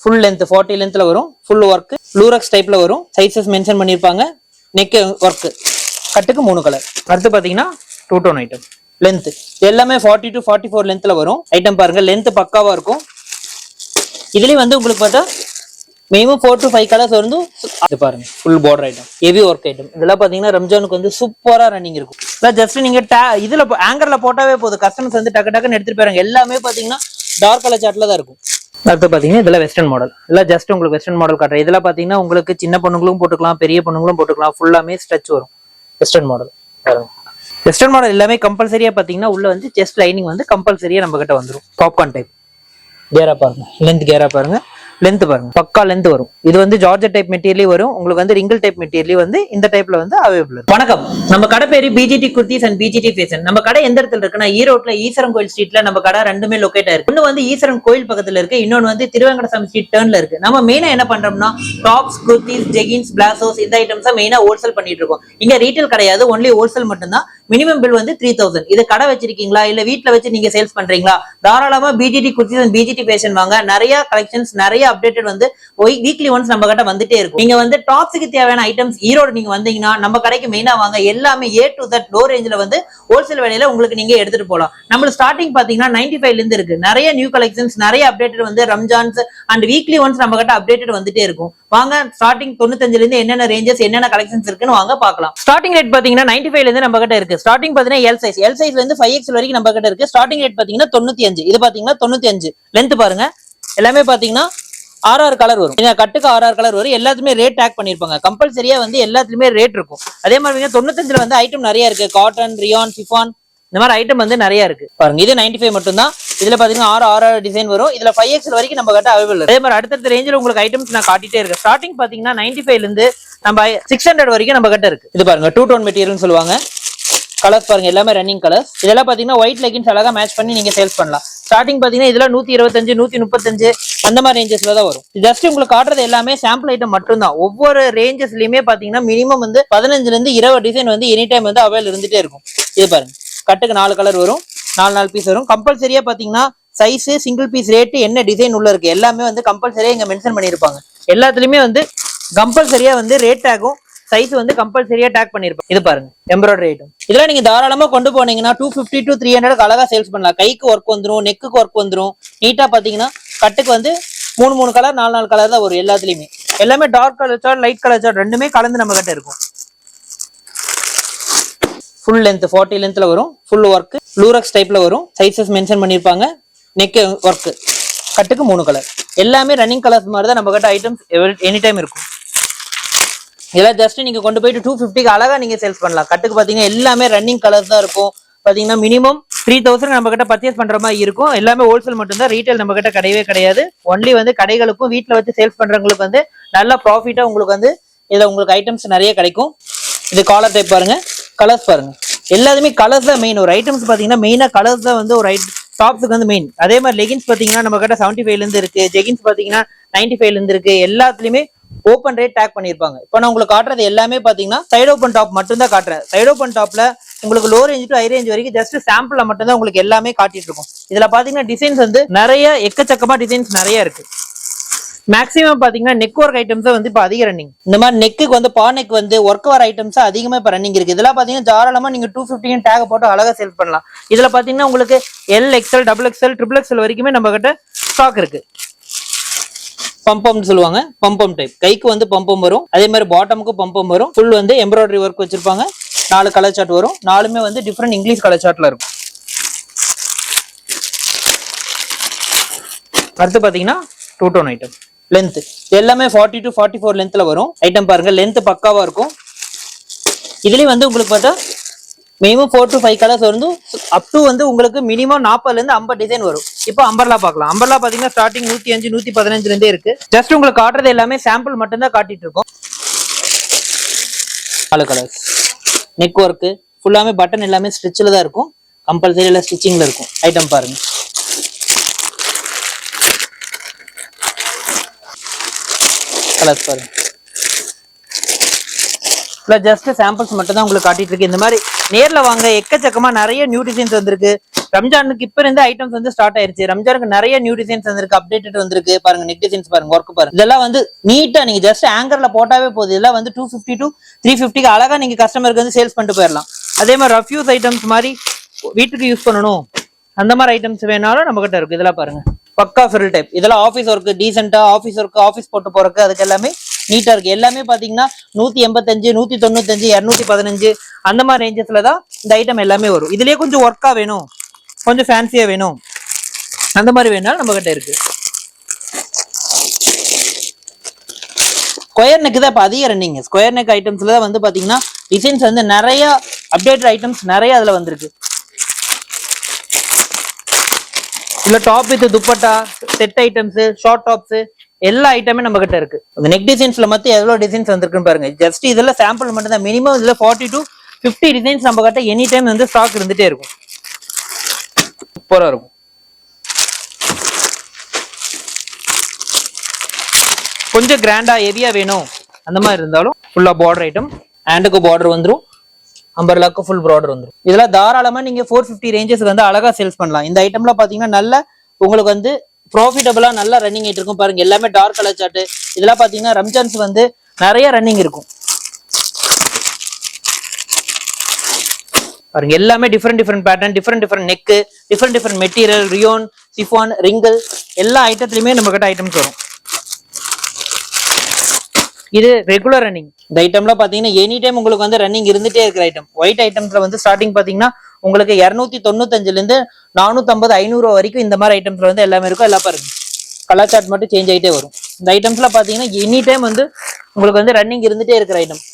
Full length forty லென்த்தில் வரும். Full work Lurex டைப்ல வரும். சைஸஸ் மென்ஷன் பண்ணியிருப்பாங்க. நெக் ஒர்க் கட்டுக்கு மூணு கலர் அடுத்து பார்த்தீங்கன்னா டூ டோன் ஐட்டம் லென்த் எல்லாமே ஃபார்ட்டி டு ஃபார்ட்டி ஃபோர் லென்த்தில் வரும். ஐட்டம் பாருங்க லென்த் பக்காவாக இருக்கும். இதுலேயும் வந்து உங்களுக்கு பார்த்தா minimum four to five colours வந்து அது பாருங்க full border item heavy work item இதெல்லாம் பார்த்தீங்கன்னா ரம்ஜானுக்கு வந்து சூப்பராக ரன்னிங் இருக்கும். இல்லை ஜஸ்ட் நீங்கள் டே இதில் ஆங்கரில் போட்டாவே போதும். கஸ்டமர்ஸ் வந்து டக்கு டக்குன்னு எடுத்துகிட்டு போயிடுறாங்க. எல்லாமே பார்த்தீங்கன்னா டார்க் கலர் சாட்டில் தான் இருக்கும். அடுத்து பாத்தீங்கன்னா இதெல்லாம் வெஸ்டர்ன் மாடல் இதெல்லாம் ஜஸ்ட் உங்களுக்கு வெஸ்டர்ன் மாடல் காட்டுறேன். இதெல்லாம் பாத்தீங்கன்னா உங்களுக்கு சின்ன பொண்ணுங்களும் போட்டுக்கலாம் பெரிய பொண்ணுங்களும் போட்டுக்கலாம். ஃபுல்லாமே ஸ்ட்ரெச் வரும். வெஸ்டர்ன் மாடல் வெஸ்டர்ன் மாடல் எல்லாமே கம்பல்சரியா பாத்தீங்கன்னா உள்ள வந்து செஸ்ட் லைனிங் வந்து கம்பல்சரியா நம்ம கிட்ட வந்துரும். பாப்கார்ன் டைப் கேரா பாருங்க. லென்த் கேரா பாருங்க. லென்த் பாருங்க. பக்கா லென்த் வரும். இது வந்து ஜார்ஜர் டைப் மெட்டீரியல் வரும். உங்களுக்கு வந்து ரிங்கிள் டைப் மெட்டீரியல் வந்து இந்த டைப்ல வந்து அவைலபிள் வணக்கம். நம்ம கடை பேரு BGT Kurtis and BGT Fashion நம்ம கடை எந்த இடத்துல இருக்குன்னா e ஈரோட்ல ஈஸ்வரன் கோயில் ஸ்ட்ரீட்ல நம்ம கடை ரெண்டுமே லொக்கேட் ஆயிருக்கு ஒன்னு வந்து ஈஸ்வரன் கோயில் பக்கத்துல இருக்கு. இன்னொன்னு வந்து திருவேங்கடசாமி ஸ்ட்ரீட் டர்ன்ல இருக்கு. நம்ம மெயினா என்ன பண்றோம்னா டாப்ஸ் குர்த்திஸ் ஜெகின்ஸ் பிளாசோஸ் இந்த ஐட்டம்ஸ் மெயினா ஹோல்சேல் பண்ணிட்டு இருக்கோம். இங்க ரீட்டைல் கிடையாது. ஒன்லி ஹோல்சேல் மட்டும்தான். மினிமம் பில் வந்து த்ரீ தௌசண்ட் இது கடை வச்சிருக்கீங்களா? இல்ல வீட்டுல வச்சு நீங்க சேல்ஸ் பண்றீங்களா? தாராளமா BGT Kurtis and BGT Fashion வாங்க. நிறைய கலெக்ஷன்ஸ் நிறைய அப்டேட்டட் வந்து வீக்லி ஒன்ஸ் நம்ம கிட்ட வந்துட்டே இருக்கும். நீங்க வந்து டாப்ஸுக்கு தேவையான ஐட்டம்ஸ் ஈரோடு நீங்க வந்தீங்கன்னா நம்ம கடைக்கு மெயினா வாங்க எல்லாமே ஏ டு தட் லோ ரேஞ்சில் வந்து ஹோல்சேல் விலையில உங்களுக்கு நீங்க எடுத்துட்டு போகலாம் நம்ம ஸ்டார்டிங் பாத்தீங்கன்னா நைன்டி ஃபைவ்ல இருந்து இருக்கு. நிறைய நியூ கலெக்ஷன்ஸ் நிறைய அப்டேட்டட் வந்து ரம்ஜான்ஸ் அண்ட் வீக்லி ஒன்ஸ் நம்ம கிட்ட அப்டேட்டட் வந்துட்டே இருக்கும். வாங்க ஸ்டார்டிங் தொண்ணூத்தஞ்சுல இருந்து என்னென்ன ரேஞ்சஸ் என்னென்ன கலெக்ஷன்ஸ் இருக்குன்னு வாங்க பார்க்கலாம். ஸ்டார்டிங் ரேட் பாத்தீங்கன்னா நைன்டி ஃபைவ்ல இருந்து நம்ம கிட்ட இருக்கு. ஸ்டார்டிங் பாத்தீங்கன்னா எல் சைஸ் எல் சைஸ்ல இருந்து ஃபைவ் எக்ஸ் வரைக்கும் நம்ம கிட்ட இருக்கு. ஸ்டார்டிங் ரேட் பாத்தீங்கன்னா தொண்ணூத்தி அஞ்சு. இது பாத்தீங்கன்னா தொண்ணூத்தி அஞ்சு. லென்த் பாருங்க. எல்லாமே பாத்தீங்கன்னா ஆர்ஆர் கலர் வரும். இந்த கட்டுக்கு ஆர்ஆர் கலர் வரும். எல்லாத்துமே ரேட் டேக் பண்ணிருப்பாங்க. கம்பல்சரியா வந்து எல்லாத்துலயுமே ரேட் இருக்கும். அதே மாதிரி வந்து தொண்ணூத்தஞ்சுல வந்து ஐட்டம் நிறைய இருக்கு. காட்டன் ரியான் சிஃபான் இந்த மாதிரி ஐட்டம் வந்து நிறைய இருக்கு. பாருங்க இது 95 ஃபைவ் மட்டும் தான் இதுல பாத்தீங்கன்னா ஆறு ஆறு டிசைன் வரும். இதுல ஃபைவ் எக்ஸ் வரைக்கும் நம்ம கிட்ட அவைபிள் அதே மாதிரி அடுத்தடுத்த ரேஞ்சில் உங்களுக்கு ஐட்டம்ஸ் நான் காட்டிட்டே இருக்கேன். ஸ்டார்டிங் பாத்தீங்கன்னா 95 ஃபைவ்ல இருந்து நம்ம சிக்ஸ் ஹண்ட்ரட் வரைக்கும் நம்ம கிட்ட இருக்கு. இது பாருங்க டூ டோன் மெட்டீரியல் சொல்லுவாங்க. கலர்ஸ் பாருங்க எல்லாமே ரன்னிங் கலர்ஸ் இதெல்லாம் பாத்தீங்கன்னா ஒயிட் லெகின்ஸ் அழகா மேட்ச் பண்ணி நீங்க சேல்ஸ் பண்ணலாம். ஸ்டார்டிங் பாத்தீங்கன்னா இதெல்லாம் நூத்தி இருபத்தஞ்சு நூத்தி முப்பத்தஞ்சு அந்த மாதிரி ரேஞ்சஸ்ல தான் வரும். ஜஸ்ட் உங்களுக்கு காட்டுறது எல்லாமே சாம்பிள் ஐட்டம் மட்டும்தான். ஒவ்வொரு ரேஞ்சஸ்லயுமே பாத்தீங்கன்னா மினிமம் வந்து பதினஞ்சுல இருந்து இருபது டிசைன் வந்து எனி டைம் வந்து அவைல் இருந்துட்டே இருக்கும். இது பாருங்க. கட்டுக்கு நாலு கலர் வரும். நாலு நாலு பீஸ் வரும். கம்பல்சரியா பாத்தீங்கன்னா சைஸ் சிங்கிள் பீஸ் ரேட்டு என்ன டிசைன் உள்ள இருக்கு எல்லாமே வந்து கம்பல்சரியா இங்க மென்ஷன் பண்ணியிருப்பாங்க. எல்லாத்துலயுமே வந்து கம்பல்சரியா வந்து ரேட் ஆகும். சைஸ் வந்து கம்பல்சரியா டேக் பண்ணிருப்பேன் இது பாருங்க எம்ப்ராய்டரி ஐட்டம் இதெல்லாம் நீங்க தாராளமா கொண்டு போனீங்கன்னா two fifty to three hundred அழகா சேல்ஸ் பண்ணலாம். கைக்கு ஒர்க் வந்துடும் நெக்குக்கு ஒர்க் வந்துடும் நீட்டா பாத்தீங்கன்னா கட்டுக்கு வந்து மூணு மூணு கலர் நாலு நாலு கலர் தான் வரும் எல்லாத்துலயுமே. எல்லாமே dark colour chart light colour chart ரெண்டுமே கலந்து நம்ம கிட்ட இருக்கும். ஃபுல் லென்த் ஃபார்ட்டி லென்த்ல வரும். ஃபுல் ஒர்க் லூரக்ஸ் டைப்ல வரும். சைஸஸ் மென்ஷன் பண்ணிருப்பாங்க. நெக் ஒர்க் கட்டுக்கு மூணு கலர் எல்லாமே ரன்னிங் கலர்ஸ் மாதிரி தான் நம்ம கிட்ட ஐட்டம்ஸ் எனி டைம் இருக்கும். இதெல்லாம் ஜஸ்ட் நீங்க கொண்டு போயிட்டு டூ ஃபிஃப்டிக்கு அழகா நீங்க சேல்ஸ் பண்ணலாம். கட்டுக்கு பாத்தீங்கன்னா எல்லாமே ரன்னிங் கலர்ஸ் தான் இருக்கும். பாத்தீங்கன்னா மினிமம் த்ரீ தௌசண்ட் நம்ம கிட்ட பர்ச்சேஸ் பண்ற மாதிரி இருக்கும். எல்லாமே ஹோல்சேல் மட்டும்தான். ரீட்டைல் நம்ம கிட்ட கிடையவே கிடையாது. ஒன்லி வந்து கடைகளுக்கும் வீட்டில் வச்சு சேல்ஸ் பண்றவங்களுக்கு வந்து நல்ல ப்ராஃபிட்டா உங்களுக்கு வந்து இதுல உங்களுக்கு ஐட்டம்ஸ் நிறைய கிடைக்கும். இது காலர் டைப் பாருங்க. கலர்ஸ் பாருங்க. எல்லாத்துமே கலர்ஸ் தான் மெயின் ஒரு ஐட்டம்ஸ் பாத்தீங்கன்னா மெயினா கலர்ஸ் தான் வந்து ஒரு ஐட் டாப்ஸுக்கு வந்து மெயின் அதே மாதிரி லெகின்ஸ் பாத்தீங்கன்னா நம்ம கிட்ட செவன்டி ஃபைவ்ல இருந்து இருக்கு. ஜெகின்ஸ் பாத்தீங்கன்னா நைன்டி ஃபைவ்ல இருந்து இருக்கு. எல்லாத்துலயுமே ஓப்பன் ரேட் டேக் பண்ணியிருப்பாங்க. இப்போ நான் உங்களுக்கு காட்டுறது எல்லாமே பார்த்தீங்கன்னா சைட் ஓப்பன் டாப் மட்டும் தான் காட்டுறேன் சைட் ஓப்பன் டாப்ல உங்களுக்கு low range to high range வரைக்கும் ஜஸ்ட் சாம்பிள் மட்டும் தான் உங்களுக்கு எல்லாமே காட்டிட்டு இருக்கும். இதுல பாத்தீங்கன்னா டிசைன்ஸ் வந்து நிறைய எக்கச்சக்கமா டிசைன்ஸ் நிறைய இருக்கு. மேக்ஸிமம் பாத்தீங்கன்னா நெக் ஒர்க் ஐட்டம்ஸ் வந்து இப்போ அதிக ரன்னிங் இந்த மாதிரி நெக்குக்கு வந்து பா நெக் வந்து ஒர்க் வர ஐட்டம்ஸ் அதிகமா இப்போ ரன்னிங் இருக்கு. இதெல்லாம் பாத்தீங்கன்னா தாராளமா நீங்க டூ ஃபிஃப்டின் டேக் போட்டு அழகா சேல் பண்ணலாம். இதுல பாத்தீங்கன்னா உங்களுக்கு L XL double XL triple XL வரைக்குமே நம்ம கிட்ட ஸ்டாக் இருக்கு. பம்பம்னு சொல்லுவாங்க. பம்பம் டைப் கைக்கு வந்து பம்பம் வரும். அதே மாதிரி பாட்டமுக்கு பம்பம் வரும். ஃபுல் வந்து எம்ப்ராய்டரி ஒர்க் வச்சிருப்பாங்க. நாலு கலர் சார்ட் வரும். நாலுமே வந்து டிஃப்ரெண்ட் இங்கிலீஷ் கலர் சார்ட்ல இருக்கும். அடுத்து பாத்தீங்கன்னா டூ டோன் ஐட்டம் லென்த் எல்லாமே ஃபார்ட்டி டு ஃபார்ட்டி ஃபோர் லென்த்ல வரும். ஐட்டம் பாருங்க. லென்த் பக்காவா இருக்கும். இதுலயும் வந்து உங்களுக்கு பார்த்தா minimum four to five colours வந்து அப் டு வந்து உங்களுக்கு மினிமம் நாற்பதுல இருந்து ஐம்பது டிசைன் வரும். இப்போ அம்பர்லா பார்க்கலாம். அம்பர்லா பார்த்தீங்கன்னா ஸ்டார்டிங் நூத்தி அஞ்சு நூத்தி பதினஞ்சுல இருந்தே இருக்கு. ஜஸ்ட் உங்களுக்கு காட்டுறது எல்லாமே சாம்பிள் மட்டும்தான் காட்டிட்டு இருக்கோம். நாலு கலர்ஸ் நெக் ஒர்க்கு ஃபுல்லாமே பட்டன் எல்லாமே ஸ்டிச்சில் தான் இருக்கும். கம்பல்சரி எல்லாம் ஸ்டிச்சிங்ல இருக்கும். ஐட்டம் பாருங்க. கலர்ஸ் பாருங்க. இல்லை ஜஸ்ட் சாம்பிள்ஸ் மட்டும் தான் உங்களுக்கு காட்டிட்டு இருக்கு. இந்த மாதிரி நேரில் வாங்க எக்கச்சக்கமாக நிறைய நியூ டிசைன்ஸ் வந்திருக்கு. ரம்ஜானுக்கு இப்ப இருந்த ஐட்டம்ஸ் வந்து ஸ்டார்ட் ஆயிருச்சு. ரம்ஜானுக்கு நிறைய நியூ டிசைன்ஸ் வந்திருக்கு அப்டேட்டட் வந்திருக்கு. பாருங்க நெக் டிசைன்ஸ் பாருங்க ஒர்க் பாருங்க. இதெல்லாம் வந்து நீட்டா நீங்க ஜஸ்ட் ஆங்கர்ல போட்டாவே போகுது இதெல்லாம் வந்து டூ ஃபிஃப்டி டு த்ரீ ஃபிஃப்டிக்கு அழகா நீங்க கஸ்டமருக்கு வந்து சேல்ஸ் பண்ணிட்டு போயிடலாம். அதே மாதிரி ரஃப்யூஸ் ஐட்டம்ஸ் மாதிரி வீட்டுக்கு யூஸ் பண்ணணும். அந்த மாதிரி ஐட்டம்ஸ் வேணாலும் நம்ம கிட்ட இருக்கு. இதெல்லாம் பாருங்க. பக்கா ஃபில் டைப் இதெல்லாம் ஆஃபீஸ் ஒர்க்கு டீசெண்டா ஆஃபீஸ் ஒர்க்கு ஆஃபீஸ் போட்டு போறதுக்கு அதுக்கு எல்லாமே நீட்டா இருக்கு. எல்லாமே பாத்தீங்கன்னா நூத்தி எண்பத்தஞ்சு நூத்தி தொண்ணூத்தஞ்சு இரநூத்தி பதினஞ்சு அந்த மாதிரி ரேஞ்சஸ்ல தான் இந்த ஐட்டம் எல்லாமே வரும். இதுலயே கொஞ்சம் ஒர்க்கா வேணும். கொஞ்சம் ஃபேன்சியா வேணும். அந்த மாதிரி வேணாலும் நம்ம கிட்ட இருக்கு. ஸ்கொயர் நெக்கு தான் இப்போ அதிக ரன்னிங் ஸ்கொயர் நெக் ஐட்டம்ஸ்ல தான் வந்து பார்த்தீங்கன்னா டிசைன்ஸ் வந்து நிறைய அப்டேட்டட் ஐட்டம்ஸ் நிறைய அதில் வந்திருக்கு. இல்லை top with dupatta set items short tops எல்லா ஐட்டமே நம்ம கிட்ட இருக்கு. இந்த நெக் டிசைன்ஸ்ல மொத்தம் எவ்வளவு டிசைன்ஸ் வந்திருக்குன்னு பாருங்க. ஜஸ்ட் இதெல்லாம் சாம்பிள் மட்டும் தான் மினிமம் இதுல ஃபார்ட்டி டு ஃபிஃப்டி டிசைன்ஸ் நம்ம கிட்ட எனி டைம் வந்து ஸ்டாக் இருந்துட்டே இருக்கும். சூப்பரா இருக்கும். கொஞ்சம் கிராண்டா ஹெவியா வேணும். அந்த மாதிரி இருந்தாலும் ஃபுல்லா பார்டர் ஐட்டம் ஹேண்டுக்கு பார்டர் வந்துடும் அம்பர்லாக்கு ஃபுல் பார்டர் வந்துடும் இதெல்லாம் தாராளமா நீங்க ஃபோர் ஃபிஃப்டி ரேஞ்சஸ்க்கு வந்து அழகா சேல்ஸ் பண்ணலாம். இந்த ஐட்டம்லாம் பாத்தீங்கன்னா நல்ல உங்களுக்கு வந்து ப்ராஃபிட்டபிளா நல்லா ரன்னிங் ஆயிட்டு இருக்கும். பாருங்க எல்லாமே டார்க் கலர் சார்ட் இதெல்லாம் பாத்தீங்கன்னா ரம்ஜான்ஸ் வந்து நிறைய ரன்னிங் இருக்கும். பாருங்க எல்லாமே different different pattern different different neck different different material rayon chiffon wrinkle எல்லா ஐட்டத்துலையுமே நம்ம கிட்ட ஐட்டம்ஸ் வரும். இது ரெகுலர் ரன்னிங் இந்த ஐட்டம்ல பாத்தீங்கன்னா எனி டைம் உங்களுக்கு வந்து ரன்னிங் இருந்துட்டே இருக்கிற ஐட்டம் ஒயிட் ஐட்டம்ஸ்ல வந்து ஸ்டார்டிங் பாத்தீங்கன்னா உங்களுக்கு இரநூத்தி தொண்ணூத்தஞ்சுலேருந்து நானூற்றம்பது நானூத்தி ஐநூறு வரைக்கும் இந்த மாதிரி ஐட்டம்ஸில் வந்து எல்லாமே இருக்கும். எல்லாம் பாருங்க. கலர் சார்ட் மட்டும் சேஞ்ச் ஆயிட்டே வரும். இந்த ஐட்டம்ஸ்ல பாத்தீங்கன்னா எனி டைம் வந்து உங்களுக்கு வந்து ரன்னிங் இருந்துகிட்டே இருக்கிற ஐட்டம்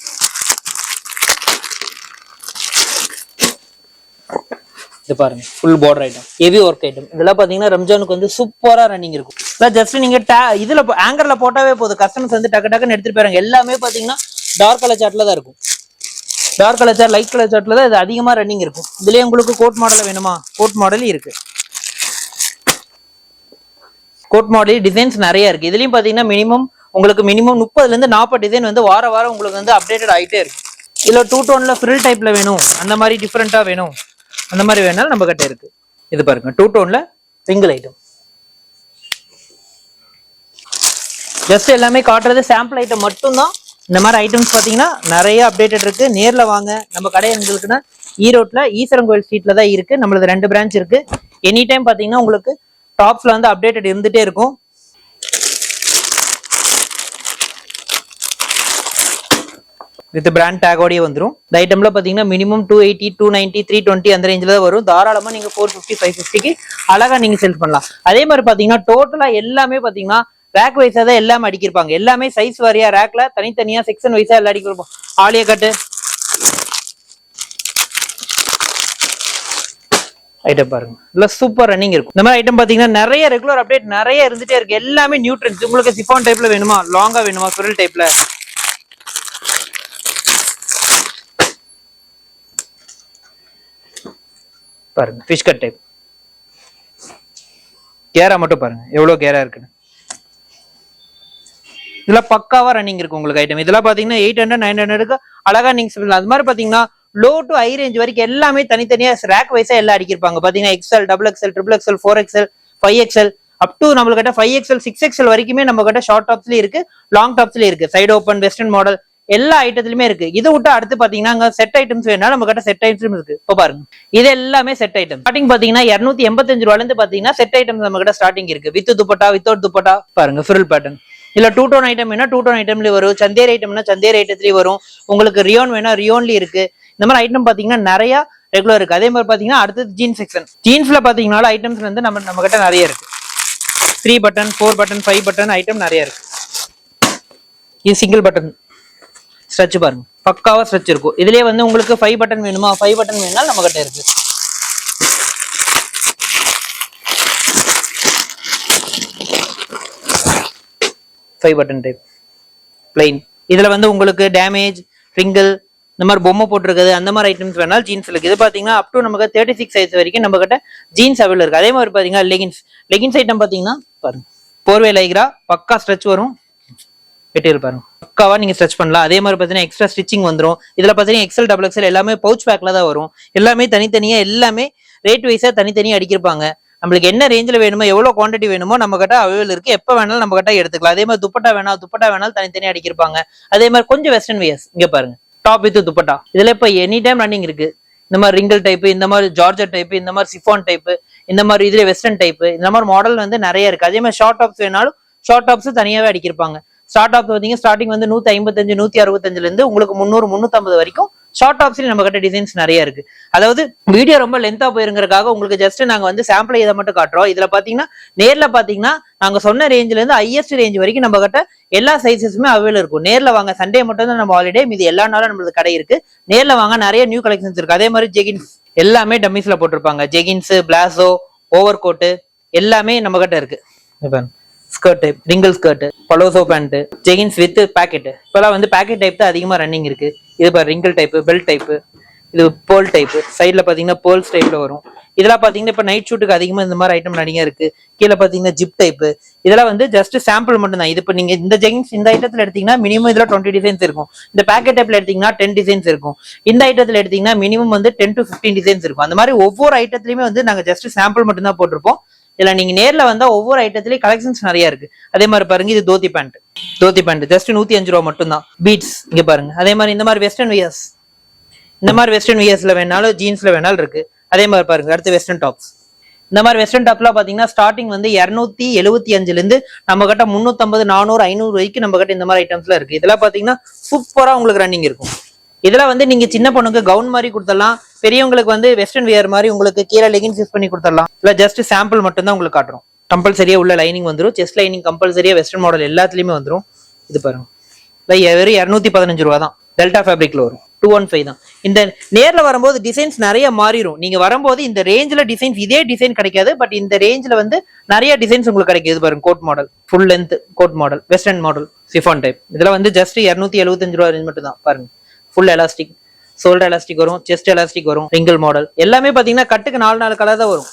இது பாருங்க. Full border item heavy work item இதெல்லாம் பாத்தீங்கன்னா ரம்ஜானுக்கு வந்து சூப்பரா ரன்னிங் இருக்கும். இல்லை ஜஸ்ட் நீங்க டே இதுல ஆங்கர்ல போட்டாவே போதும். கஸ்டமர்ஸ் வந்து டக்கு டக்குன்னு எடுத்துட்டு போயிடுறாங்க எல்லாமே பாத்தீங்கன்னா டார்க் கலர் சார்ட்ல தான் இருக்கும். Dark colour chart light colour சார்ட்ல தான் இது அதிகமாக ரன்னிங் இருக்கும். இதுலேயே உங்களுக்கு கோட் மாடல் வேணுமா? கோட் மாடல் இருக்குது கோட் மாடல் டிசைன்ஸ் நிறைய இருக்குது இதுலேயும் பார்த்தீங்கன்னா மினிமம் உங்களுக்கு மினிமம் முப்பதுலேருந்து நாற்பது டிசைன் வந்து வார வாரம் உங்களுக்கு வந்து அப்டேட்டட் ஆகிட்டே இருக்கு. இதில் டூ டோனில் ஃப்ரில் டைப்பில் வேணும். அந்த மாதிரி டிஃப்ரெண்ட்டாக வேணும். அந்த மாதிரி வேணாலும் நம்ம கிட்ட இருக்குது இது பாருங்க டூ டோன்ல சிங்கிள் ஐட்டம் ஜஸ்ட் எல்லாமே காட்டுறது சாம்பிள் ஐட்டம் மட்டும்தான். இந்த மாதிரி ஐட்டம்ஸ் பார்த்தீங்கன்னா நிறைய அப்டேட்டட் இருக்கு. நேரில் வாங்க. நம்ம கடை எங்களுக்குன்னா ஈரோட்ல ஈஸ்வரன் கோயில் ஸ்ட்ரீட்ல தான் இருக்கு. நம்மளது ரெண்டு பிரான்ச் இருக்கு. எனி டைம் பார்த்தீங்கன்னா உங்களுக்கு டாப்ஸ்ல வந்து அப்டேட்டட் இருந்துட்டே இருக்கும். வித் பிராண்ட் டேகோடயே வந்துடும் இந்த ஐட்டம்ல பார்த்தீங்கன்னா minimum two eighty to ninety three twenty அந்த ரேஞ்சில் தான் வரும். தாராளமாக நீங்கள் ஃபோர் ஃபிஃப்டி ஃபைவ் ஃபிஃப்டிக்கு அழகாக நீங்கள் செல் பண்ணலாம். அதே மாதிரி பார்த்தீங்கன்னா டோட்டலாக எல்லாமே பார்த்தீங்கன்னா ரேக் வைஸா தான் எல்லாமே அடிக்கிருப்பாங்க. எல்லாமே சைஸ் வாரியா ரேக்ல தனித்தனியா செக்ஷன் வைஸா எல்லாம் அடிக்கிருப்போம் ஆலியா கட்டு. ஐட்டம் பாருங்க. இல்ல சூப்பர் ரன்னிங் இருக்கும். இந்த மாதிரி ஐட்டம் பாத்தீங்கன்னா நிறைய ரெகுலர் அப்டேட் நிறைய இருந்துட்டே இருக்கு. எல்லாமே நியூட்ரன்ஸ் உங்களுக்கு சிஃபான் டைப்ல வேணுமா? லாங்கா வேணுமா? சுரல் டைப்ல பாருங்க. ஃபிஷ் கட் டைப் கேரா மட்டும் பாருங்க. எவ்வளவு கேரா இருக்குன்னு. இதெல்லாம் பக்காவா ரன்னிங் இருக்கு உங்களுக்கு ஐட்டம் இதெல்லாம் பாத்தீங்கன்னா எயிட் ஹண்ட்ரட் நைன் ஹண்ட்ரடுக்கு அழகா நீங்க சொல்லலாம் அது மாதிரி பாத்தீங்கன்னா லோ டு ஹை ரேஞ்ச் வரைக்கும் எல்லாமே தனித்தனியா ரேக் வைஸா எல்லாம் அடிக்கிருப்பாங்க. பாத்தீங்கன்னா XL double XL triple XL four XL five XL up to நம்ம ஃபைவ் எக்ஸ்எல் சிக்ஸ் எக்ஸ்எல் வரைக்குமே நம்ம கிட்ட ஷார்ட் டாப்ஸ்லயும் இருக்கு லாங் டாப்ஸ்லயும் இருக்கு. சைடு ஓப்பன் வெஸ்டர்ன் மாடல் எல்லா ஐட்டத்திலுமே இருக்கு. இதை விட்டு அடுத்து பாத்தீங்கன்னா செட் ஐட்டம்ஸ் வேணா நம்ம கிட்ட செட் ஐட்டம்ஸ் இருக்கு. இப்போ பாருங்க. இது எல்லாமே செட் ஐட்டம் ஸ்டார்டிங் பாத்தீங்கன்னா இருநூத்தி எண்பத்தஞ்சு ரூபாயில இருந்து பாத்தீங்கன்னா செட் ஐட்டம்ஸ் நம்ம கிட்ட ஸ்டார்டிங் இருக்கு. வித் துப்பட்டா வித்தவுட் துப்பட்டா பாருங்க ஃபிரில் பேட்டர்ன் இல்ல டூ டோன் ஐட்டம் வேணா டூ டோன் ஐட்டம்ல வரும். சந்தேர் ஐட்டம்னா சந்தேர் ஐட்டத்துலயும் வரும். உங்களுக்கு ரியோன் வேணா ரியோன்லயும் இருக்கு. இந்த மாதிரி ஐட்டம் பாத்தீங்கன்னா நிறைய ரெகுலர் இருக்கு. அதே மாதிரி பாத்தீங்கன்னா அடுத்தது ஜீன்ஸ் செக்ஷன் ஜீன்ஸ்ல பாத்தீங்கன்னா ஐட்டம்ஸ் வந்து நம்ம நம்ம கிட்ட நிறைய இருக்கு. Three button four button five button item நிறைய இருக்கு. இது சிங்கிள் பட்டன் ஸ்ட்ரெச் பாருங்க. பக்காவா ஸ்ட்ரெச் இருக்கும். இதுலயே வந்து உங்களுக்கு ஃபைவ் பட்டன் வேணுமா? ஃபைவ் பட்டன் வேணும்னா நம்ம கிட்ட இருக்கு. ஃபைவ் பட்டன் டைப் பிளைன் இதில் வந்து உங்களுக்கு டேமேஜ் ஃபிங்கல் இந்த மாதிரி பொம்மை போட்டிருக்குது அந்த மாதிரி ஐட்டம்ஸ் வேணாலும் ஜீன்ஸ் இருக்கு. இது பார்த்தீங்கன்னா அப் டு நமக்கு தேர்ட்டி சிக்ஸ் சைஸ் வரைக்கும் நம்ம கிட்ட ஜீன்ஸ் அவைலபிள் இருக்கு. அதே மாதிரி பார்த்தீங்கன்னா லெகின்ஸ் லெகின்ஸ் ஐட்டம் பார்த்தீங்கன்னா பாருங்க. போர்வே லைக்ரா பக்கா ஸ்ட்ரெச் வரும். மெட்டீரியல் பாருங்க. பக்காவாக நீங்கள் ஸ்ட்ரெச் பண்ணலாம். அதே மாதிரி பார்த்தீங்கன்னா எக்ஸ்ட்ரா ஸ்டிச்சிங் வந்துரும். இதில் பார்த்தீங்கன்னா எக்ஸல் டபுள் எக்ஸல் எல்லாமே பவுச் பேக்கில் தான் வரும். எல்லாமே தனித்தனியாக எல்லாமே ரேட் வைஸாக தனித்தனியாக அடிக்கிருப்பாங்க. நம்மளுக்கு என்ன ரேஞ்சில் வேணுமோ எவ்வளோ குவான்டிட்டி வேணுமோ நம்ம கிட்ட அவைலபிள் இருக்கு. எப்போ வேணாலும் நம்ம கிட்ட எடுத்துக்கலாம். அதே மாதிரி துப்பட்டா வேணா துப்பட்டா வேணாலும் தனித்தனியாக அடிக்கிருப்பாங்க. அதே மாதிரி கொஞ்சம் வெஸ்டர்ன் வியர்ஸ் இங்கே பாருங்க. Top with dupatta. இதில் இப்போ எனி டைம் ரன்னிங் இருக்கு. இந்த மாதிரி ரிங்கிள் டைப்பு இந்த மாதிரி ஜார்ஜர் டைப்பு இந்த மாதிரி சிஃபான் டைப்பு இந்த மாதிரி இதுல வெஸ்டர்ன் டைப்பு இந்த மாதிரி மாடல் வந்து நிறைய இருக்கு. அதே மாதிரி ஷார்ட் டாப்ஸ் வேணாலும் ஷார்ட் டாப்ஸ் தனியாவே அடிக்கிருப்பாங்க. ஸ்டார்ட் ஆஃப் பார்த்தீங்கன்னா ஸ்டார்டிங் வந்து நூத்தி ஐம்பத்தஞ்சு நூத்தி அறுபத்தஞ்சுல இருந்து உங்களுக்கு முந்நூறு முந்நூற்றம்பது வரைக்கும் ஷார்ட் டாப்ஸ்ல நம்ம கிட்ட டிசைன்ஸ் நிறைய இருக்கு. அதாவது வீடியோ ரொம்ப லென்த்தா போயிருங்கிறதுக்காக உங்களுக்கு ஜஸ்ட் நாங்க வந்து சாம்பிள் இதை மட்டும் காட்டுறோம். இதுல பாத்தீங்கன்னா நேர்ல பாத்தீங்கன்னா நாங்க சொன்ன ரேஞ்சில இருந்து ஹையஸ்ட் ரேஞ்ச் வரைக்கும் நம்ம கிட்ட எல்லா சைஸஸுமே அவைலபிள் இருக்கும். நேர்ல வாங்க சண்டே மட்டும் தான் நம்ம ஹாலிடே மீது எல்லா நாளும் நம்மளுக்கு கடை இருக்கு. நேர்ல வாங்க நிறைய நியூ கலெக்ஷன்ஸ் இருக்கு. அதே மாதிரி ஜெகின்ஸ் எல்லாமே டம்மிஸ்ல போட்டிருப்பாங்க. ஜெகின்ஸ் பிளாசோ ஓவர் கோட்டு எல்லாமே நம்ம கிட்ட இருக்கு. Skirt wrinkle skirt palazzo pant jeggings with pocket இப்பெல்லாம் வந்து பேக்கெட் டைப் தான் அதிகமா ரன்னிங் இருக்கு. இது பாரு ரிங்கிள் டைப்பு பெல்ட் டைப்பு இது போல் டைப்பு சைடுல பாத்தீங்கன்னா போல்ஸ் டைப்ல வரும். இதெல்லாம் பாத்தீங்கன்னா இப்போ நைட் ஷூட்டுக்கு அதிகமா இந்த மாதிரி ஐட்டம் நிறைய இருக்கு. கீழே பாத்தீங்கன்னா ஜிப் டைப்பு இதெல்லாம் வந்து ஜஸ்ட் சாம்பிள் மட்டும் தான் இது நீங்க இந்த ஜெகின்ஸ் இந்த ஐட்டத்தில் எடுத்தீங்கன்னா மினிமம் இதில் டுவெண்ட்டி டிசைன்ஸ் இருக்கும். இந்த பேக்கெட் டைப்ல எடுத்தீங்கன்னா டென் டிசைன்ஸ் இருக்கும். இந்த ஐட்டத்தில் எடுத்தீங்கன்னா மினிமம் வந்து டென் டு ஃபிஃப்டீன் டிசைன்ஸ் இருக்கும். அந்த மாதிரி ஒவ்வொரு ஐட்டத்துலையுமே வந்து நாங்கள் ஜஸ்ட் சாம்பிள் மட்டும் தான் போட்டிருப்போம். இதுல நீங்க நேர்ல வந்தா ஒவ்வொரு ஐட்டத்திலயும் கலெக்ஷன்ஸ் நிறைய இருக்கு. அதே மாதிரி பாருங்க இது dhoti pant dhoti pant just நூத்தி அஞ்சு ரூபா மட்டும் தான் பீட்ஸ் இங்க பாருங்க. அதே மாதிரி இந்த மாதிரி வெஸ்டர்ன் வியர்ஸ் இந்த மாதிரி வெஸ்டர்ன் வியர்ஸ்ல வேணாலும் ஜீன்ஸ்ல வேணாலும் இருக்கு. அதே மாதிரி பாருங்க அடுத்து வெஸ்டர்ன் டாப்ஸ் இந்த மாதிரி வெஸ்டர்ன் டாப்லாம் பாத்தீங்கன்னா ஸ்டார்டிங் வந்து இருநூத்தி எழுபத்தி அஞ்சுல இருந்து நம்ம கிட்ட முன்னூத்தம்பது நானூறு ஐநூறு வரைக்கும் நம்ம கிட்ட இந்த மாதிரி ஐட்டம்ஸ்லாம் இருக்கு. இதெல்லாம் பாத்தீங்கன்னா சூப்பரா உங்களுக்கு ரன்னிங் இருக்கும். இதெல்லாம் வந்து நீங்க சின்ன பொண்ணுக்கு கவுன் மாதிரி கொடுத்தலாம் பெரியவங்களுக்கு வந்து வெஸ்டர்ன் வியர் மாதிரி உங்களுக்கு கீழே லெகின்ஸ் யூஸ் பண்ணி கொடுத்துடலாம். இல்லை ஜஸ்ட் சாம்பிள் மட்டும் தான் உங்களுக்கு காட்டுறோம். கம்பல்சரியா உள்ள லைனிங் வந்துடும் செஸ்ட் லைனிங் கம்பல்சரியா வெஸ்டர்ன் மாடல் எல்லாத்துலயுமே வந்துடும் இது பாருங்க. இல்லை வெறும் இரநூத்தி பதினஞ்சு ரூபா தான். டெல்டா ஃபேப்ரிக்ல வரும். டூ ஒன் ஃபைவ் தான். இந்த நேரில் வரும்போது டிசைன்ஸ் நிறைய மாறிடும் நீங்க வரும்போது இந்த ரேஞ்சில் டிசைன்ஸ் இதே டிசைன் கிடைக்காது. பட் இந்த ரேஞ்சில் வந்து நிறைய டிசைன்ஸ் உங்களுக்கு கிடைக்கிது. பாருங்க coat model full length coat model western model chiffon type இதில் வந்து ஜஸ்ட் இரநூத்தி எழுபத்தஞ்சு ரூபா ரேஞ்ச் மட்டும் தான் பாருங்க. ஃபுல் எலாஸ்டிக் ஷோல்டர் எலாஸ்டிக் வரும் செஸ்ட் எலாஸ்டிக் வரும் ரிங்கிள் மாடல் எல்லாமே பார்த்தீங்கன்னா கட்டுக்கு நாலு நாலு கலர் தான் வரும்.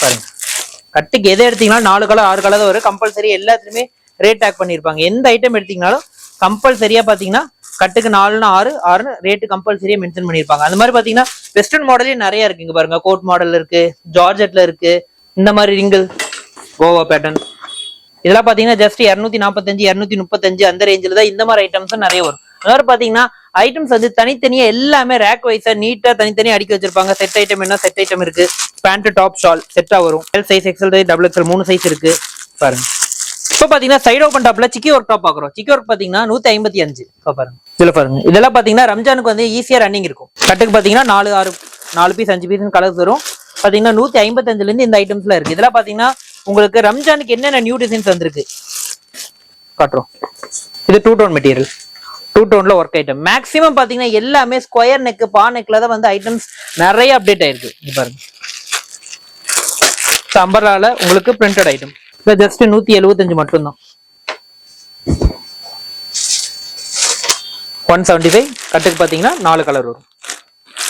பாருங்க. கட்டுக்கு எதை எடுத்தீங்கன்னா நாலு கலர் ஆறு கலர் தான் வரும். கம்பல்சரி எல்லாத்துலையுமே ரேட் டேக் பண்ணியிருப்பாங்க எந்த ஐட்டம் எடுத்தீங்கனாலும் கம்பல்சரியா பாத்தீங்கன்னா கட்டுக்கு நாலுன்னு ஆறு ஆறுன்னு ரேட்டு கம்பல்சரியா மென்ஷன் பண்ணிருப்பாங்க. அந்த மாதிரி பாத்தீங்கன்னா வெஸ்டர்ன் மாடலே நிறைய இருக்கு. இங்க பாருங்க கோட் மாடல் இருக்கு ஜார்ஜெட்ல இருக்கு இந்த மாதிரி ரிங்கிள் கோவா பேட்டர்ன் இதெல்லாம் பாத்தீங்கன்னா ஜஸ்ட் இரநூத்தி நாற்பத்தஞ்சு இரநூத்தி முப்பத்தஞ்சு அந்த ரேஞ்சில் தான் இந்த மாதிரி ஐட்டம்ஸும் நிறைய வரும். அதாவது பாத்தீங்கன்னா ஐட்டம்ஸ் வந்து தனித்தனியா எல்லாமே ரேக் வைஸா நீட்டா தனித்தனியா அடுக்கி வச்சிருப்பாங்க. செட் ஐட்டம் என்ன? செட் ஐட்டம் இருக்கு. பேண்ட் டாப் ஷால் செட்டா வரும். L size XL double XL மூணு சைஸ் இருக்கு. பாருங்க. இப்போ பாத்தீங்கன்னா சைட் ஓப்பன் டாப்ல சிக்கி ஒர்க் டாப் பாக்குறோம். சிக்கி ஒர்க் பாத்தீங்கன்னா நூத்தி ஐம்பத்தி அஞ்சு பாருங்க. இதுல பாருங்க. இதெல்லாம் பாத்தீங்கன்னா ரம்ஜானுக்கு வந்து ஈஸியா ரன்னிங் இருக்கும். கட்டுக்கு பாத்தீங்கன்னா நாலு ஆறு நாலு பீஸ் அஞ்சு பீஸ் கலர்ஸ் வரும். பாத்தீங்கன்னா நூத்தி ஐம்பத்தஞ்சுல இருந்து இந்த ஐட்டம்ஸ்ல இருக்கு. இதெல்லாம் பாத்தீங்கன்னா உங்களுக்கு ரம்ஜானுக்கு என்னென்ன நியூ டிசைன்ஸ் வந்திருக்கு? காட்டுறோம். இது டூ டோன் மெட்டீரியல் டூ டோன்ல ஒர்க் ஐட்டம் மேக்ஸிமம் பாத்தீங்கன்னா எல்லாமே ஸ்கொயர் நெக் பா நெக்ல தான் வந்து ஐட்டம்ஸ் நிறைய அப்டேட் ஆயிருக்கு. பாருங்க. சம்பரால உங்களுக்கு பிரிண்டட் ஐட்டம் இது ஜஸ்ட் நூத்தி எழுபத்தஞ்சு மட்டும்தான். ஒன் செவன்டி ஃபைவ் கட்டுக்கு பாத்தீங்கன்னா நாலு கலர் வரும்.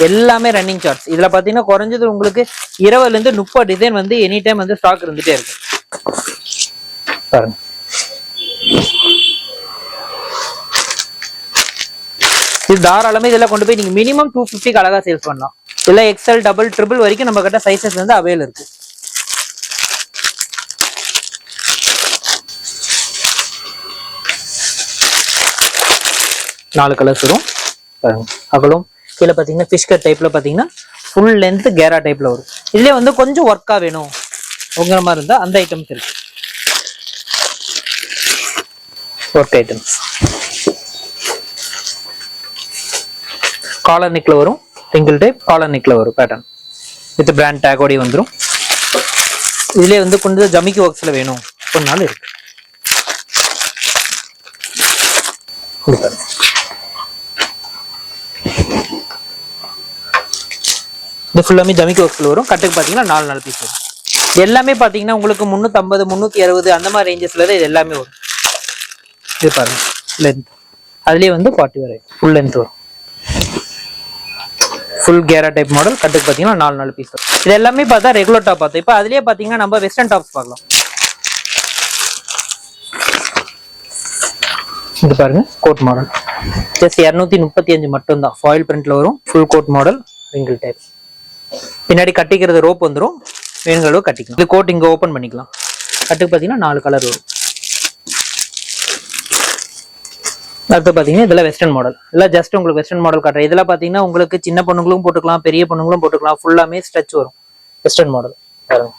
எல்லாமே ரன்னிங் சார்ட்ஸ் இதுல பாத்தீங்கன்னா குறைஞ்சது உங்களுக்கு இருபதுல இருந்து முப்பது டிசைன் வந்து எனி டைம் வந்து ஸ்டாக் இருந்துட்டே இருக்கு. பாருங்க. இது தாராளமே இதெல்லாம் கொண்டு போய் நீங்க மினிமம் டூ ஃபிஃப்டிக்கு அழகா சேல்ஸ் பண்ணலாம். இல்ல எக்ஸ்எல் டபுள் ட்ரிபிள் வரைக்கும் நம்ம கிட்ட சைசஸ் வந்து அவைல் இருக்கு. நாலு கலர்ஸ் வரும். அகலும். கீழே பார்த்தீங்கன்னா ஃபிஷ் கட் டைப்ல பார்த்தீங்கன்னா ஃபுல் லென்த் கேரா டைப்ல வரும். இதுலேயே வந்து கொஞ்சம் ஒர்க்கா வேணும் உங்கிற மாதிரி இருந்தா அந்த ஐட்டம்ஸ் இருக்கு. ஒர்க் ஐட்டம்ஸ் காலர் வரும். சிங்கிள் டைப் காலர் நெக்ல வரும் பேட்டர்ன் வித் பிராண்ட் டேக்கோடி வந்துரும். இதுலயே வந்து கொஞ்சம் ஜமிக்கு ஒர்க்ஸில் வேணும். நாள் இருக்கு. இது ஃபுல்லாமே ஜமிக்கு ஒர்க்ஸில் வரும். கட்டுக்கு பார்த்தீங்கன்னா நாலு நாலு பீஸ் வரும். எல்லாமே பார்த்தீங்கன்னா உங்களுக்கு முந்நூற்றம்பது முந்நூற்றி அறுபது அந்த மாதிரி ரேஞ்சஸில் தான் இது எல்லாமே வரும். இது பாருங்க. லென்த் அதுலேயே வந்து ஃபார்ட்டி வரை ஃபுல் லென்த் வரும். ஃபுல் கேரா டைப் மாடல் கட்டுக்கு பார்த்தீங்கன்னா நாலு நாலு பீஸ் இது எல்லாமே பார்த்தா ரெகுலர் டாப் பார்த்தோம் இப்போ அதுலேயே பார்த்தீங்கன்னா நம்ம வெஸ்டர்ன் டாப்ஸ் பார்க்கலாம். இது பாருங்க கோட் மாடல் ஜஸ்ட் இரநூத்தி முப்பத்தி அஞ்சு மட்டும்தான். ஃபாயில் பிரிண்ட்ல வரும் full coat model wrinkle type பின்னாடி கட்டிக்கிறது ரோப் வந்துடும் வேணுங்கிற கட்டிக்கலாம். இது கோட் இங்கே ஓப்பன் பண்ணிக்கலாம். கட்டுக்கு பார்த்தீங்கன்னா நாலு கலர் வரும். அடுத்து பார்த்தீங்கன்னா இதெல்லாம் வெஸ்டர்ன் மாடல் இதெல்லாம் ஜஸ்ட் உங்களுக்கு வெஸ்டர்ன் மாடல் காட்டுறேன். இதெல்லாம் பார்த்தீங்கன்னா உங்களுக்கு சின்ன பொண்ணுங்களும் போட்டுக்கலாம் பெரிய பொண்ணுங்களும் போட்டுக்கலாம். ஃபுல்லாமே ஸ்ட்ரெச் வரும். வெஸ்டர்ன் மாடல் பாருங்க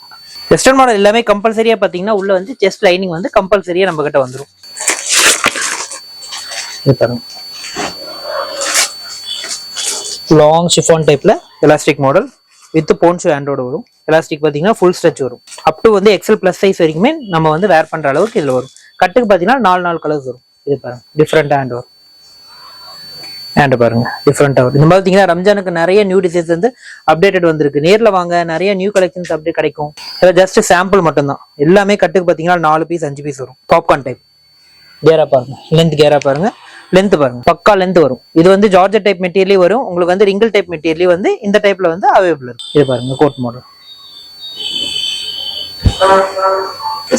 வெஸ்டர்ன் மாடல் எல்லாமே கம்பல்சரியா பார்த்தீங்கன்னா உள்ள வந்து செஸ்ட் லைனிங் வந்து கம்பல்சரியா நம்ம கிட்ட வந்துடும் பாருங்க. லாங் ஷிஃபான் டைப்ல எலாஸ்டிக் மாடல் வித் போன்ஷோ ஹேண்டோட வரும். எலாஸ்டிக் பார்த்தீங்கன்னா ஃபுல் ஸ்ட்ரெச் வரும். அப் டு வந்து எக்ஸல் ப்ளஸ் சைஸ் வரைக்குமே நம்ம வந்து வேர் பண்ற அளவுக்கு இதில் வரும். கட்டுக்கு பார்த்தீங்கன்னா நாலு நாலு கலர்ஸ் வரும். இது பாருங்க. டிஃப்ரெண்ட் ஹேண்ட் ஒர்க் ஹேண்ட் பாருங்க. டிஃப்ரெண்டாக வரும் இந்த மாதிரி பார்த்தீங்கன்னா ரம்ஜானுக்கு நிறைய நியூ டிசைன்ஸ் வந்து அப்டேட்டட் வந்திருக்கு. நேரில் வாங்க நிறைய நியூ கலெக்ஷன்ஸ் அப்படியே கிடைக்கும். இதில் ஜஸ்ட் சாம்பிள் மட்டும்தான். எல்லாமே கட்டுக்கு பார்த்தீங்கன்னா நாலு பீஸ் அஞ்சு பீஸ் வரும். பாப்கார்ன் டைப் கேரா பாருங்க. லென்த் கேரா பாருங்க. லென்த் பாருங்க. பக்கா லென்த் வரும். இது வந்து ஜார்ஜர் டைப் மெட்டீரியலே வரும். உங்களுக்கு வந்து ரிங்கிள் டைப் மெட்டீரியலே வந்து இந்த டைப்ல வந்து அவைலபிள் இருக்கு. இது பாருங்க கோட் மாடல்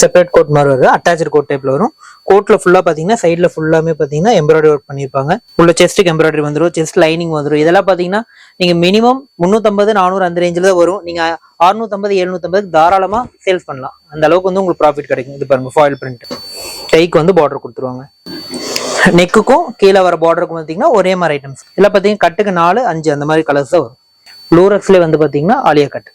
செப்பரேட் கோட் மாதிரி வருது. அட்டாச்சு கோட் டைப்ல வரும். கோட்ல ஃபுல்லா பாத்தீங்கன்னா சைட்ல ஃபுல்லாமே பாத்தீங்கன்னா எம்ப்ராய்டரி ஒர்க் பண்ணிருப்பாங்க உள்ள செஸ்ட்டுக்கு எம்ப்ராய்டரி வந்துடும் செஸ்ட் லைனிங் வந்துடும் இதெல்லாம் பாத்தீங்கன்னா நீங்க மினிமம் முந்நூத்தம்பது நானூறு அந்த ரேஞ்சில் தான் வரும். நீங்க அறுநூத்தம்பது எழுநூத்தம்பது தாராளமா சேல்ஸ் பண்ணலாம். அந்த அளவுக்கு வந்து உங்களுக்கு ப்ராஃபிட் கிடைக்கும். இது பாருங்க ஃபாயில் பிரிண்ட் கைக்கு வந்து பார்டர் கொடுத்துருவாங்க. நெக்குக்கும் கீழே வர பார்டருக்கும் பார்த்தீங்கன்னா ஒரே மாதிரி ஐட்டம்ஸ் இதெல்லாம் பார்த்தீங்கன்னா கட்டுக்கு நாலு அஞ்சு அந்த மாதிரி கலர்ஸ் தான் வரும். லூரக்ஸ்லேயே வந்து பார்த்தீங்கன்னா ஆலியா கட்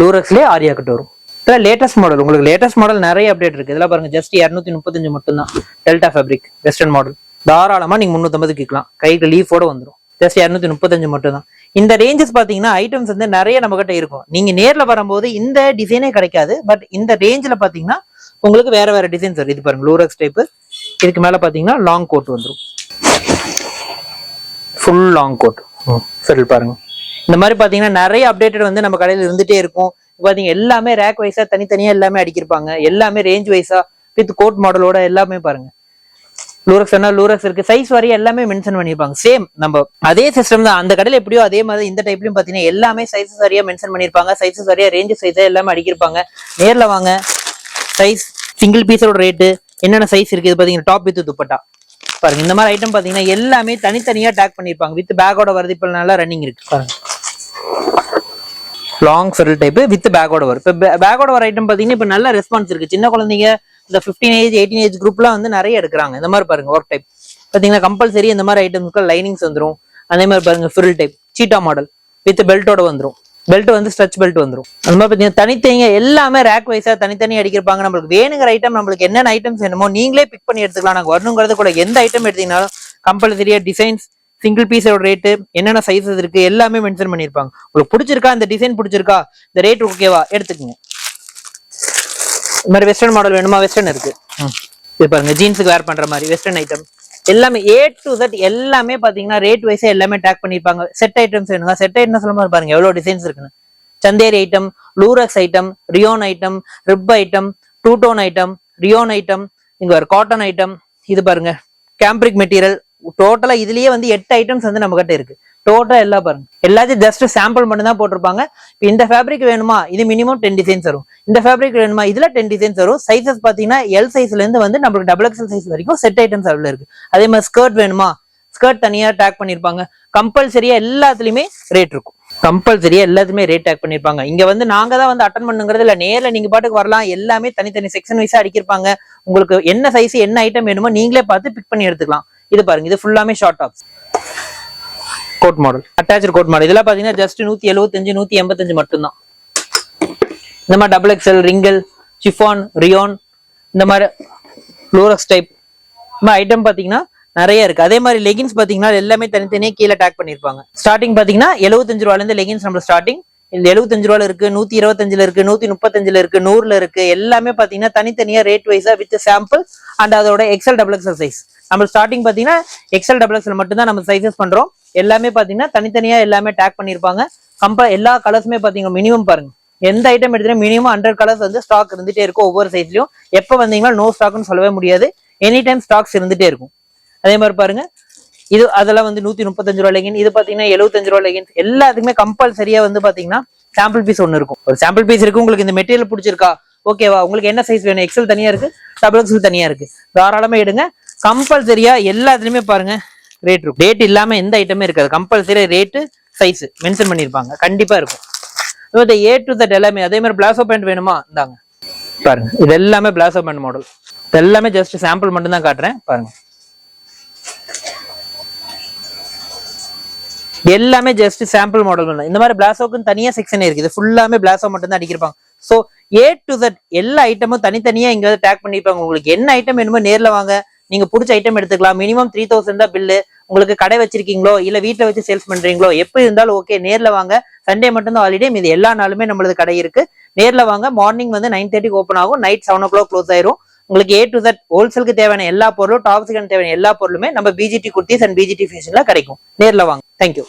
லூரக்ஸ்லேயே ஆரியா கட் வரும். இதில் லேட்டஸ்ட் மாடல் உங்களுக்கு லேட்டஸ்ட் மாடல் நிறைய அப்டேட் இருக்கு. இதெல்லாம் பாருங்க ஜஸ்ட் இரநூத்தி முப்பத்தஞ்சு மட்டும்தான். டெல்டா ஃபேப்ரிக் வெஸ்டர்ன் மாடல் தாராளமா நீங்க முந்நூற்றம்பது விற்கலாம் கைக்கு லீஃபோட வந்துடும் ஜஸ்ட் இரநூத்தி முப்பத்தஞ்சு மட்டும்தான். இந்த ரேஞ்சஸ் பாத்தீங்கன்னா ஐட்டம்ஸ் வந்து நிறைய நம்ம கிட்ட இருக்கும். நீங்க நேர்ல வரும்போது இந்த டிசைனே கிடைக்காது. பட் இந்த ரேஞ்சில் பாத்தீங்கன்னா உங்களுக்கு வேற வேற டிசைன்ஸ் வரும். இது பாருங்க லூரக்ஸ் டைப் இதுக்கு மேல பாத்தீங்கன்னா லாங் கோட் வந்துடும் ஃபுல் லாங் கோட் சரி பாருங்க. இந்த மாதிரி பாத்தீங்கன்னா நிறைய அப்டேட்டட் வந்து நம்ம கடையில இருந்துட்டே இருக்கும். பாத்தீங்க எல்லாமே ரேக் வைஸா தனித்தனியா எல்லாமே அடிக்கிருப்பாங்க. எல்லாமே ரேஞ்ச் வைஸா வித் கோட் மாடலோட எல்லாமே பாருங்க. லூரக்ஸ் என்ன லூரக்ஸ் இருக்கு. சைஸ் வரையும் எல்லாமே மென்ஷன் பண்ணிருப்பாங்க. சேம் நம்ம அதே சிஸ்டம் தான். அந்த கடையில் எப்படியோ அதே மாதிரி இந்த டைப்லயும் பாத்தீங்கன்னா எல்லாமே சைஸஸ் சரியா மென்ஷன் பண்ணிருப்பாங்க. சைஸஸ் சரியா ரேஞ்ச் சைஸா எல்லாமே அடிக்கிருப்பாங்க. நேர்ல வாங்க. சைஸ் சிங்கிள் பீஸோட ரேட்டு என்னென்ன சைஸ் இருக்கு? இது பாத்தீங்கன்னா டாப் வித் துப்பட்டா. பாருங்க. இந்த மாதிரி ஐட்டம் பாத்தீங்கன்னா எல்லாமே தனித்தனியா டேக் பண்ணிருப்பாங்க. வித் பேக்கோட வருது இப்ப நல்லா ரன்னிங் இருக்கு. பாருங்க. லாங் ஃபெரல் டைப் வித் பேக்கோட வரும் இப்போ பேக்கோட வர ஐட்டம் பார்த்தீங்கன்னா இப்போ நல்ல ரெஸ்பான்ஸ் இருக்கு. சின்ன குழந்தைங்க இந்த ஃபிஃப்டீன் ஏஜ் எயிட்டீன் ஏஜ் குரூப்லாம் வந்து நிறைய எடுக்கிறாங்க. இந்த மாதிரி பாருங்க ஒர்க் டைப் பார்த்தீங்கன்னா கம்பல்சரி இந்த மாதிரி ஐட்டம்ஸ்க்கு லைனிங்ஸ் வந்துடும் அதே மாதிரி பாருங்க ஃபிரில் டைப் சீட்டா மாடல் வித் பெல்ட்டோட வந்துடும் பெல்ட் வந்து ஸ்ட்ரெச் பெல்ட் வந்துடும் அந்த மாதிரி பார்த்தீங்கன்னா தனித்தனியாக எல்லாமே ரேக் வைஸாக தனித்தனி அடிக்கிருப்பாங்க நம்மளுக்கு வேணுங்கிற ஐட்டம் நம்மளுக்கு என்னென்ன ஐட்டம்ஸ் வேணுமோ நீங்களே பிக் பண்ணி எடுத்துக்கலாம். நாங்கள் வரணுங்கிறது கூட எந்த ஐட்டம் எடுத்தீங்கனாலும் கம்பல்சரியாக டிசைன்ஸ் சிங்கிள் பீஸோட ரேட்டு என்னென்ன சைஸஸ் இருக்கு எல்லாமே மென்ஷன் பண்ணிருப்பாங்க உங்களுக்கு பிடிச்சிருக்கா இந்த டிசைன் பிடிச்சிருக்கா இந்த ரேட் ஓகேவா எடுத்துக்கங்க. இந்த மாதிரி வெஸ்டர்ன் மாடல் வேணுமா? வெஸ்டர்ன் இருக்கு. இது பாருங்க ஜீன்ஸுக்கு வேர் பண்ற மாதிரி வெஸ்டர்ன் ஐட்டம் எல்லாமே ஏ டு Z எல்லாமே பாத்தீங்கன்னா ரேட் வைஸா எல்லாமே டேக் பண்ணிருப்பாங்க செட் ஐட்டம்ஸ் வேணுங்க செட் ஐட்டம்ஸ் சொல்லும்போது பாருங்க எவ்வளவு டிசைன்ஸ் இருக்குன்னு. Chanderi item Lurex item rayon item rib item two tone item rayon item இங்க ஒரு காட்டன் ஐட்டம் இது பாருங்க கேம்பிரிக் மெட்டீரியல் டோட்டலா இதுலயே வந்து எட்டு ஐட்டம்ஸ் வந்து நம்ம கிட்ட இருக்கு டோட்டலா எல்லாம் பாருங்க. எல்லாத்தையும் ஜஸ்ட் சாம்பிள் மட்டும் தான் போட்டிருப்பாங்க. இப்போ இந்த ஃபேப்ரிக் வேணுமா? இது மினிமம் டென் டிசைன்ஸ் வரும். இந்த ஃபேப்ரிக் வேணுமா? இதுல டென் டிசைன்ஸ் வரும். சைசஸ் பாத்தீங்கன்னா எல் சைஸ்ல இருந்து வந்து நம்மளுக்கு டபுள் எக்ஸல் சைஸ் வரைக்கும் செட் ஐட்டம்ஸ் அவ்வளவு இருக்கு. அதே மாதிரி ஸ்கர்ட் வேணுமா? ஸ்கர்ட் தனியா டேக் பண்ணிருப்பாங்க. கம்பல்சரியா எல்லாத்துலயுமே ரேட் இருக்கும். கம்பல்சரியா எல்லாத்துமே ரேட் டேக் பண்ணிருப்பாங்க. இங்க வந்து நாங்க தான் வந்து அட்டன் பண்ணுங்கிறது இல்ல. நேர்ல நீங்க பாட்டுக்கு வரலாம். எல்லாமே தனித்தனி செக்ஷன் வைஸா அடிக்கிருப்பாங்க. உங்களுக்கு என்ன சைஸ் என்ன ஐட்டம் வேணுமோ நீங்களே பார்த்து பிக் பண்ணி எடுத்துக்கலாம். இது பாருங்க இது ஃபுல்லாமே short tops coat model attach coat model இதெல்லாம் பாத்தீங்கன்னா ஜஸ்ட் நூத்தி எழுபத்தஞ்சு நூத்தி எண்பத்தஞ்சு மட்டும்தான். இந்த மாதிரி double XL wrinkle chiffon rayon இந்த மாதிரி ஃப்ளோரக்ஸ் டைப் இந்த மாதிரி ஐட்டம் பாத்தீங்கன்னா நிறைய இருக்கு. அதே மாதிரி லெகின்ஸ் பாத்தீங்கன்னா எல்லாமே தனித்தனியே கீழே டேக் பண்ணிருப்பாங்க. ஸ்டார்டிங் பாத்தீங்கன்னா எழுபத்தஞ்சு ரூபால இருந்து லெகின்ஸ் நம்ம ஸ்டார்டிங் இந்த எழுபத்தஞ்சு ரூபால இருக்கு நூத்தி இருபத்தஞ்சுல இருக்கு நூத்தி முப்பத்தஞ்சுல இருக்கு நூறுல இருக்கு. எல்லாமே பாத்தீங்கன்னா தனித்தனியா ரேட் வைஸா வித் சாம்பிள் அண்ட் அதோட எக்ஸல் டபுள் எக்ஸல் சைஸ் நம்ம ஸ்டார்டிங் பார்த்தீங்கன்னா எக்ஸல் டபுள் எக்ஸல் மட்டும் தான் நம்ம சைஸஸ் பண்ணுறோம் எல்லாமே பார்த்தீங்கன்னா தனித்தனியாக எல்லாமே டேக் பண்ணியிருப்பாங்க. கம்ப எல்லா கலர்ஸுமே பார்த்தீங்கன்னா மினிமம் பாருங்க. எந்த ஐட்டம் எடுத்தீங்கன்னா மினிமம் ஹண்ட்ரட் கலர்ஸ் வந்து ஸ்டாக் இருந்துகிட்டே இருக்கும் ஒவ்வொரு சைஸ்லையும் எப்போ வந்தீங்கன்னா நோ ஸ்டாக்னு சொல்லவே முடியாது. எனி டைம் ஸ்டாக்ஸ் இருந்துகிட்டே இருக்கும். அதே மாதிரி பாருங்க. இது அதெல்லாம் வந்து நூத்தி முப்பத்தஞ்சு ரூபா லெகின் இது பாத்தீங்கன்னா எழுபத்தஞ்சு ரூபா லெகின் எல்லாத்துக்குமே கம்பல்சரியா வந்து பாத்தீங்கன்னா சாம்பிள் பீஸ் ஒன்று இருக்கும். ஒரு சாம்பிள் பீஸ் இருக்கு உங்களுக்கு இந்த மெட்டீரியல் பிடிச்சிருக்கா ஓகேவா உங்களுக்கு என்ன சைஸ் வேணும்? எக்ஸல் தனியா இருக்கு டபுள் எக்ஸல் தனியா இருக்கு. தாராளமாக எடுங்க. கம்பல்சரியா எல்லாத்துலயுமே பாருங்க ரேட் இருக்கும். ரேட் இல்லாம எந்த ஐட்டமே இருக்காது. கம்பல்சரியா ரேட்டு சைஸ் மென்ஷன் பண்ணிருப்பாங்க கண்டிப்பா இருக்கும். இந்த ஏ டு தட் எல்லாமே அதே மாதிரி பிளாசோ பேண்ட் வேணுமா? இந்தாங்க. பாருங்க. இது எல்லாமே பிளாசோ பேண்ட் மாடல் இது எல்லாமே ஜஸ்ட் சாம்பிள் மட்டும் தான் காட்டுறேன். பாருங்க. எல்லாமே ஜஸ்ட் சாம்பிள் மாடல் இந்த மாதிரி பிளாசோக்கு தனியா செக்ஷன் இருக்குது. ஃபுல்லாமே பிளாசோ மட்டும் தான் அடிக்கிருப்பாங்க. ஸோ ஏ டு தட் எல்லா ஐட்டமும் தனித்தனியா இங்க வந்து டேக் பண்ணிருப்பாங்க உங்களுக்கு என்ன ஐட்டம் வேணுமோ நேர்ல வாங்க. நீங்க பிடிச்ச ஐட்டம் எடுத்துக்கலாம். மினிமம் த்ரீ தௌசண்ட் தான் பில்லு உங்களுக்கு கடை வச்சிருக்கீங்களோ இல்ல வீட்டுல வச்சு சேல்ஸ் பண்றீங்களோ எப்படி இருந்தாலும் ஓகே நேர்ல வாங்க. சண்டே மட்டும் தான் ஹாலிடே இது எல்லா நாளுமே நம்மளது கடை இருக்கு. நேர்ல வாங்க மார்னிங் வந்து நைன் தேர்ட்டிக்கு ஓப்பன் ஆகும். Night seven o'clock close ஆயிரும். உங்களுக்கு ஏ டு தட் ஹோல்சேலுக்கு தேவையான எல்லா பொருளும் டாப்ஸுக்கு தேவையான எல்லா பொருளுமே நம்ம பிஜிடி குர்த்திஸ் அண்ட் பிஜிடி ஃபேஷன்ல கிடைக்கும். நேர்ல வாங்க. தேங்க்யூ